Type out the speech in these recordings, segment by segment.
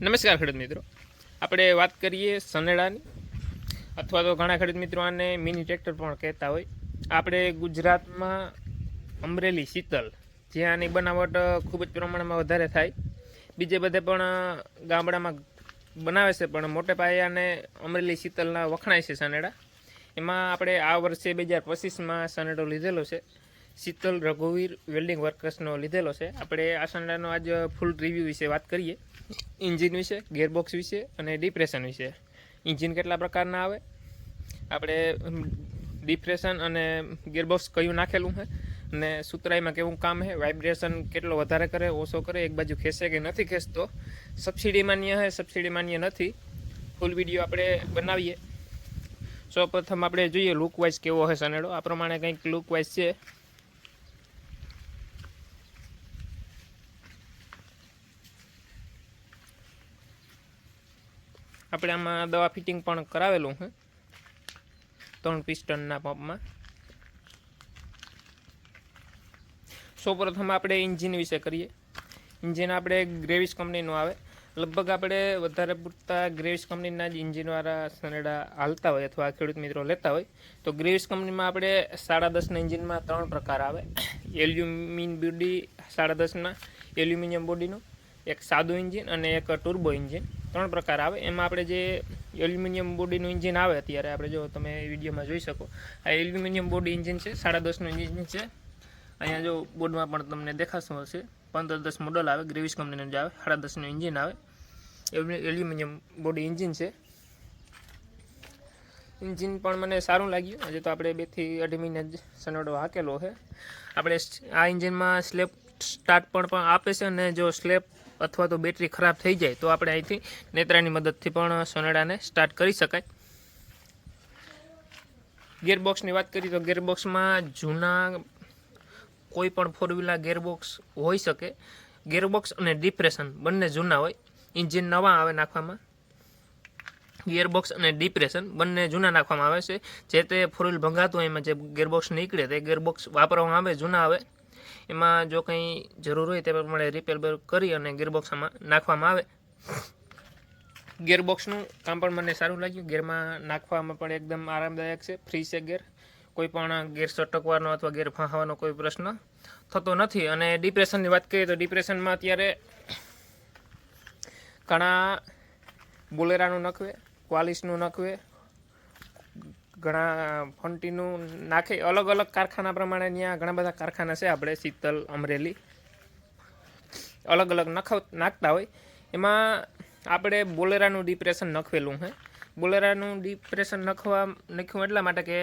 નમસ્કાર ખેડૂત મિત્રો. આપણે વાત કરીએ સનેડાની, અથવા તો ઘણા ખેડૂત મિત્રો આને મિની ટ્રેક્ટર પણ કહેતા હોય. આપણે ગુજરાતમાં અમરેલી, શીતલ જે આની બનાવટ ખૂબ જ પ્રમાણમાં વધારે થાય. બીજે બધે પણ ગામડામાં બનાવે છે, પણ મોટે પાયે આને અમરેલી, શીતલના વખણાય છે સનેડા. એમાં આપણે આ વર્ષે બે હજાર પચીસમાં સનેડો લીધેલો છે. શીતલ રઘુવીર વેલ્ડિંગ વર્કર્સનો લીધેલો છે. આપણે આ સનેડાનો આજ ફૂલ રિવ્યૂ વિશે વાત કરીએ. ઇન્જિન વિશે ગેરબોક્સ વિશે અને ડિપ્રેશન વિશે. ઇન્જિન કેટલા પ્રકારના આવે? આપણે ડિપ્રેશન અને ગેરબોક્સ કયું નાખેલું છે અને સુતરાઈમાં કેવું કામ છે વાઇબ્રેશન કેટલો વધારે કરે, ઓછો કરે, એક બાજુ ખેંચે કે નથી ખેંચતો? સબસિડી માન્ય છે સબસિડી માન્ય નથી. ફૂલ વીડિયો આપણે બનાવીએ. સૌપ્રથમ આપણે જોઈએ લુકવાઇઝ કેવો હશે સનેડો? આ પ્રમાણે કંઈક લુકવાઇઝ છે. આપણે આમાં દવા ફિટિંગ પણ કરાવેલું છે ત્રણ પિસ્ટનના પંપમાં. સૌપ્રથમ આપણે ઇન્જિન વિશે કરીએ. ઇન્જિન આપણે ગ્રેવિસ કંપનીનું આવે. લગભગ આપણે વધારે પૂરતા ગ્રેવિસ કંપનીના જ ઇન્જિનવાળા સનેડા હાલતા હોય અથવા ખેડૂત મિત્રો લેતા હોય, તો ગ્રેવિસ કંપનીમાં આપણે સાડા દસના ઇન્જિનમાં ત્રણ પ્રકાર આવે. એલ્યુમિન બોડી સાડા દસના, એલ્યુમિનિયમ બોડીનું, એક સાદું ઇન્જિન અને એક ટુર્બો ઇન્જિન. ત્રણ પ્રકાર આવે. એમાં આપણે જે એલ્યુમિનિયમ બોડીનું ઇન્જિન આવે અત્યારે આપણે જો તમે વિડીયોમાં જોઈ શકો. આ એલ્યુમિનિયમ બોડી ઇન્જિન છે, સાડા દસનું ઇન્જિન છે. અહીંયા જો બોર્ડમાં પણ તમને દેખાશું હશે. પંદર દસ મોડલ આવે ગ્રેવિસ કંપનીનું જ આવે, સાડા દસનું ઇન્જિન આવે. એલ્યુમિનિયમ બોડી ઇન્જિન છે. ઇન્જિન પણ મને સારું લાગ્યું. આજે તો આપણે બેથી અઢી મહિને જ સનોડો હાકેલો છે. આપણે આ ઇન્જિનમાં સ્લેપ સ્ટાર્ટ પણ આપે છે અને જો સ્લેપ અથવા તો બેટરી ખરાબ થઈ જાય તો આપણે અહીંથી નેત્રાની મદદથી પણ સોનેડાને સ્ટાર્ટ કરી શકાય. ગેરબોક્સની વાત કરીએ તો ગેરબોક્સમાં જૂના કોઈ પણ ફોર વ્હીલર ગેરબોક્સ હોઈ શકે. ગેરબોક્સ અને ડિપ્રેશન બંને જૂના હોય. ઇન્જિન નવા આવે નાખવામાં. ગિયરબોક્સ અને ડિપ્રેશન બંને જૂના નાખવામાં આવે છે. જે તે ફોર વ્હીલ ભંગાતું હોય એમાં જે ગેરબોક્સ નીકળે તે ગેરબોક્સ વાપરવામાં આવે, જૂના આવે. એમાં જો કંઈ જરૂર હોય તે પ્રમાણે રિપેર કરી અને ગિયરબોક્સમાં નાખવામાં આવે. ગિયરબોક્સનું કામ પણ મને સારું લાગ્યું. ગેરમાં નાખવામાં પણ એકદમ આરામદાયક છે. ફ્રી છે ગેર કોઈ પણ ગેર સટકવાનો અથવા ગેર ફાંસવાનો કોઈ પ્રશ્ન થતો નથી. અને ડિપ્રેશનની વાત કરીએ તો ડિપ્રેશનમાં અત્યારે ઘણા બોલેરાનું નખવે ક્વાલિસનું નખવે ઘણા ફંટીનું નાખે. અલગ અલગ કારખાના પ્રમાણે ત્યાં ઘણા બધા કારખાના છે. આપણે શીતલ, અમરેલી, અલગ અલગ નખ, નાખતા હોય. એમાં આપણે બોલેરાનું ડિપ્રેશન નખવેલું છે બોલેરાનું ડિપ્રેશન નખવા, નખ્યું એટલા માટે કે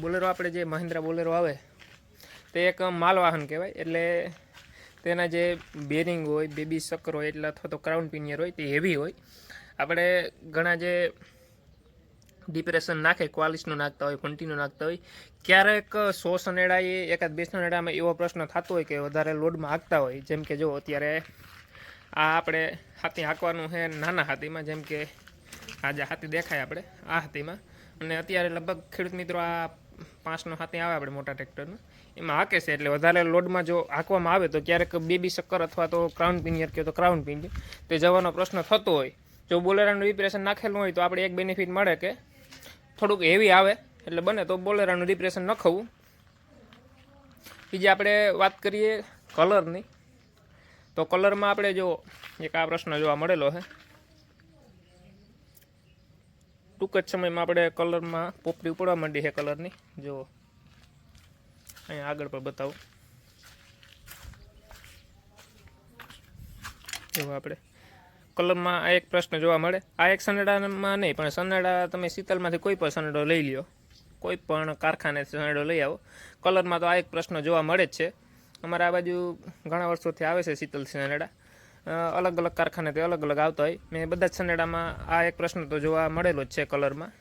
બોલેરો આપણે જે મહિન્દ્રા બોલેરો આવે, તે એક માલવાહન કહેવાય. એટલે તેના જે બેરિંગ હોય, બેબી સકર હોય, એટલે અથવા તો ક્રાઉન પિનિયર હોય, તે હેવી હોય. આપણે ઘણા જે ડિપ્રેશન નાખે ક્વાલિસનું નાખતા હોય ફંટીનું નાખતા હોય, ક્યારેક સો સનેડાએ એકાદ બે સનેડામાં એવો પ્રશ્ન થતો હોય કે વધારે લોડમાં હાંકતા હોય. જેમ કે જો અત્યારે આ આપણે હાથી હાંકવાનું છે નાના હાથીમાં, જેમ કે આજે હાથી દેખાય આપણે, આ હાથીમાં. અને અત્યારે લગભગ ખેડૂત મિત્રો આ પાંચનો હાથી આવે આપણે મોટા ટ્રેક્ટરનો. એમાં હાકે છે, એટલે વધારે લોડમાં જો હાંકવામાં આવે તો ક્યારેક બેબી શક્કર અથવા તો ક્રાઉન પિનિયર કહો તો ક્રાઉન પિનિયર તે જવાનો પ્રશ્ન થતો હોય. જો બોલેરાનું રિપ્રેશન નાખેલું હોય તો આપણે એક બેનિફિટ મળે કે થોડુંક હેવી આવે, એટલે બને તો બોલેરાનું રિપ્રેશન નખવું. બીજી આપણે વાત કરીએ કલરની. તો કલરમાં આપણે જો, એક આ પ્રશ્ન જોવા મળેલો છે. ટૂંક જ સમયમાં આપણે કલરમાં પોપડી ઉપડવા માંડી છે કલરની. જો, અહીંયા આગળ પર બતાવું. જો આપણે. કલરમાં આ એક પ્રશ્ન જોવા મળે. આ એક સનેડામાં નહીં, પણ સનેડા તમે શીતલમાંથી કોઈ પણ સનેડો લઈ લ્યો. કોઈ પણ કારખાને સનેડો લઈ આવો. કલરમાં તો આ એક પ્રશ્ન જોવા મળે જ છે. અમારા આ બાજુ ઘણા વર્ષોથી આવે છે શીતલ સનેડા અલગ અલગ કારખાનેથી અલગ અલગ આવતા હોય. મેં બધા જ સનેડામાં આ એક પ્રશ્ન તો જોવા મળેલો જ છે કલરમાં.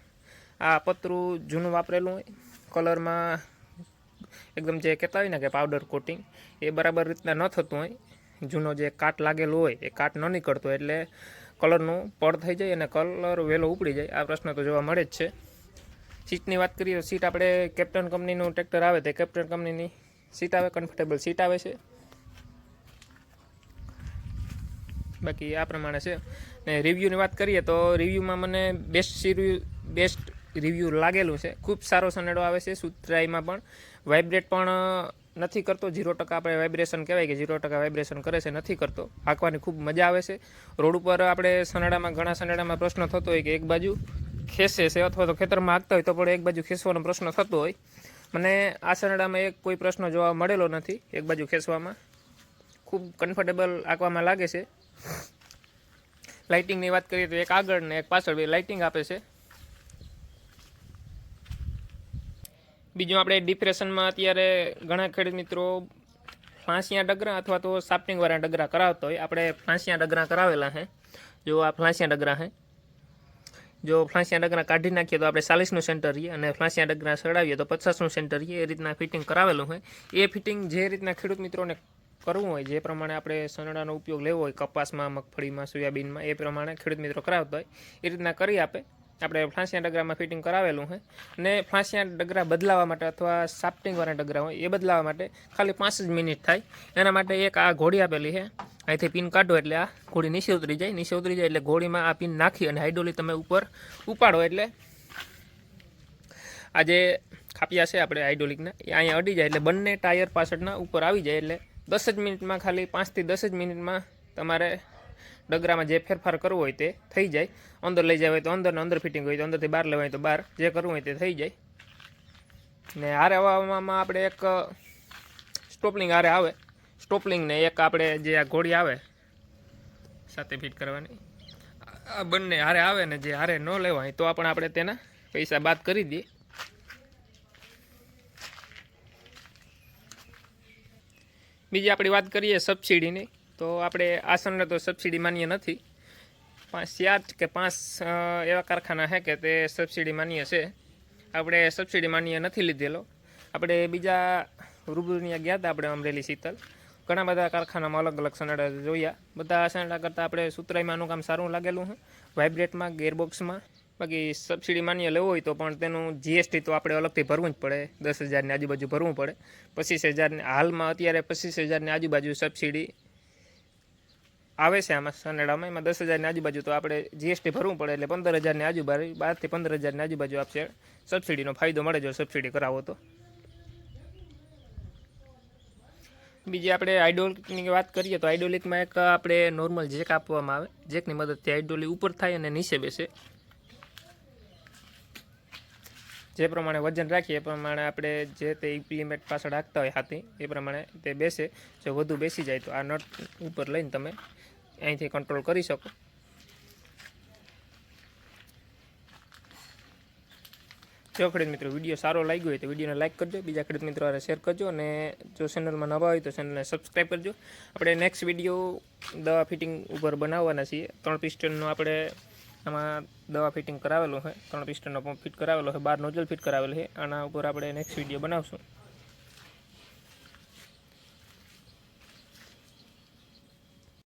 આ પતરું જૂનું વાપરેલું હોય. કલરમાં એકદમ જે કહેતા હોય ને કે પાવડર કોટિંગ એ બરાબર રીતના ન થતું હોય. જૂનો જે કાટ લાગેલો હોય, એ કાટ ન નીકળતો એટલે કલરનું પડ થઈ જાય અને કલર વહેલો ઉપડી જાય. આ પ્રશ્ન તો જોવા મળે જ છે. સીટની વાત કરીએ તો સીટ આપણે કેપ્ટન કંપનીનું ટ્રેક્ટર આવે તે કેપ્ટન કંપનીની સીટ આવે, કમ્ફર્ટેબલ સીટ આવે છે. બાકી આ પ્રમાણે છે. ને રિવ્યૂની વાત કરીએ તો રિવ્યૂમાં મને બેસ્ટ રિવ્યૂ બેસ્ટ રિવ્યૂ લાગેલું છે. ખૂબ સારો સનેડો આવે છે સુતરાઈમાં પણ. વાઇબ્રેટ પણ નથી કરતો ઝીરો ટકા આપણે વાઇબ્રેશન કહેવાય કે ઝીરો ટકા વાઇબ્રેશન કરે છે, નથી કરતો. હાંકવાની ખૂબ મજા આવે છે. રોડ ઉપર આપણે સનાડામાં, ઘણા સનાડામાં પ્રશ્ન થતો હોય કે એક બાજુ ખેંચે છે અથવા તો ખેતરમાં હાંકતા હોય તો પણ એક બાજુ ખેંચવાનો પ્રશ્ન થતો હોય. મને આ સનાડામાં એક કોઈ પ્રશ્ન જોવા મળેલો નથી, એક બાજુ ખેંચવામાં. ખૂબ કમ્ફર્ટેબલ આંકવામાં લાગે છે. લાઇટિંગની વાત કરીએ તો એક આગળ ને એક પાછળ બે લાઇટિંગ આપે છે. બીજું આપણે ડિપ્રેશનમાં અત્યારે ઘણા ખેડૂત મિત્રો ફાંસિયા ડગરા અથવા તો સાપટિંગવાળા ડગરા કરાવતા હોય. આપણે ફાંસિયા ડગરા કરાવેલા છે જો આ ફાંસિયા ડગરા છે જો ફ્લાંસિયા ડગરા કાઢી નાખીએ તો આપણે ચાલીસનું સેન્ટર રહીએ અને ફ્લાંસિયા ડગરા સડાવીએ તો પચાસનું સેન્ટર રહીએ. એ રીતના ફિટિંગ કરાવેલું હોય એ ફિટિંગ જે રીતના ખેડૂત મિત્રોને કરવું હોય, જે પ્રમાણે આપણે સનડાનો ઉપયોગ લેવો હોય, કપાસમાં, મગફળીમાં, સોયાબીનમાં, એ પ્રમાણે ખેડૂત મિત્રો કરાવતા હોય, એ રીતના કરી આપે. આપણે ફ્લાંસિયા ડગરામાં ફિટિંગ કરાવેલું હોય અને ફ્લાંસિયા ડગરા બદલાવા માટે અથવા સાફ્ટિંગવાળા ડગરા હોય, એ બદલાવા માટે ખાલી પાંચ જ મિનિટ થાય. એના માટે એક આ ઘોડી આપેલી છે. અહીંથી પિન કાઢો એટલે આ ઘોડી નીચે ઉતરી જાય. નીચે ઉતરી જાય એટલે ઘોડીમાં આ પિન નાખી અને હાઇડ્રોલી તમે ઉપર ઉપાડો એટલે આ જે ખાપિયા છે આપણે હાઇડ્રોલિકના, એ અહીંયા અડી જાય એટલે બંને ટાયર પાછળના ઉપર આવી જાય એટલે દસ જ મિનિટમાં ખાલી પાંચથી દસ જ મિનિટમાં તમારે ડગરામાં જે ફેરફાર કરવો હોય તે થઈ જાય. અંદર લઈ જવાય તો અંદર ને અંદર ફિટિંગ હોય તો અંદરથી બહાર લેવાય તો બહાર. જે કરવું હોય તે થઈ જાય. ને હારે હવામાં આપણે એક સ્ટોપલિંગ હારે આવે. સ્ટોપલિંગને એક આપણે જે આ ઘોડી આવે, સાથે ફિટ કરવાની. આ બંને હારે આવે ને જે હારે ન લેવાય તો પણ આપણે તેના પૈસા બાદ કરી દઈએ. બીજી આપણી વાત કરીએ સબસિડીની તો આપણે આસનને તો સબસિડી માન્ય નથી. પાંચ ચાર કે પાંચ એવા કારખાના છે કે તે સબસિડી માન્ય છે. આપણે સબસિડી માન્ય નથી લીધેલો. આપણે બીજા રૂબરૂની ગયા હતા આપણે અમરેલી શીતલ. ઘણા બધા કારખાનામાં અલગ અલગ સનાડા જોયા. બધા સનાડા કરતાં આપણે સુતરાઈમાંનું કામ સારું લાગેલું છે. વાઇબ્રેટમાં, ગેરબોક્સમાં. બાકી સબસિડી માન્ય લેવો હોય તો પણ તેનું જીએસટી તો આપણે અલગથી ભરવું જ પડે. દસ હજારની આજુબાજુ ભરવું પડે. પચીસ હજારની, હાલમાં અત્યારે પચીસ હજારની આજુબાજુ સબસિડી આવે છે આમાં સનેડામાં એમાં દસ હજારની આજુબાજુ તો આપણે જીએસટી ભરવું પડે એટલે પંદર હજારની આજુબાજુ, બારથી પંદર હજારની આજુબાજુ આપશે. સબસિડીનો ફાયદો મળે જો સબસિડી કરાવો તો. બીજી આપણે હાઇડ્રોલિકની વાત કરીએ તો હાઇડ્રોલિકમાં એક આપણે નોર્મલ જેક આપવામાં આવે. જેકની મદદથી હાઇડ્રોલિક ઉપર થાય અને નીચે બેસે. જે પ્રમાણે વજન રાખીએ, એ પ્રમાણે આપણે જે તે ઇમ્પ્લિમેન્ટ પાછળ રાખતા હોય હાથી, એ પ્રમાણે તે બેસે. જો વધુ બેસી જાય તો આ નટ ઉપર લઈને તમે અહીંથી કંટ્રોલ કરી શકો. જો ખેડૂત મિત્રો વીડિયો સારો લાગ્યો હોય તો વિડીયોને લાઇક કરજો, બીજા ખેડૂત મિત્રો હારે શેર કરજો અને જો ચેનલમાં નવા હોય તો ચેનલને સબસ્ક્રાઈબ કરજો. આપણે નેક્સ્ટ વીડિયો દવા ફિટિંગ ઉપર બનાવવાના છીએ. ત્રણ પિસ્ટનનો આપણે આમાં દવા ફિટિંગ કરાવેલું છે, ત્રણ પિસ્ટનનો પંપ ફિટ કરાવેલો છે બાર નોઝલ ફિટ કરાવેલો છે આના ઉપર આપણે નેક્સ્ટ વીડિયો બનાવશું.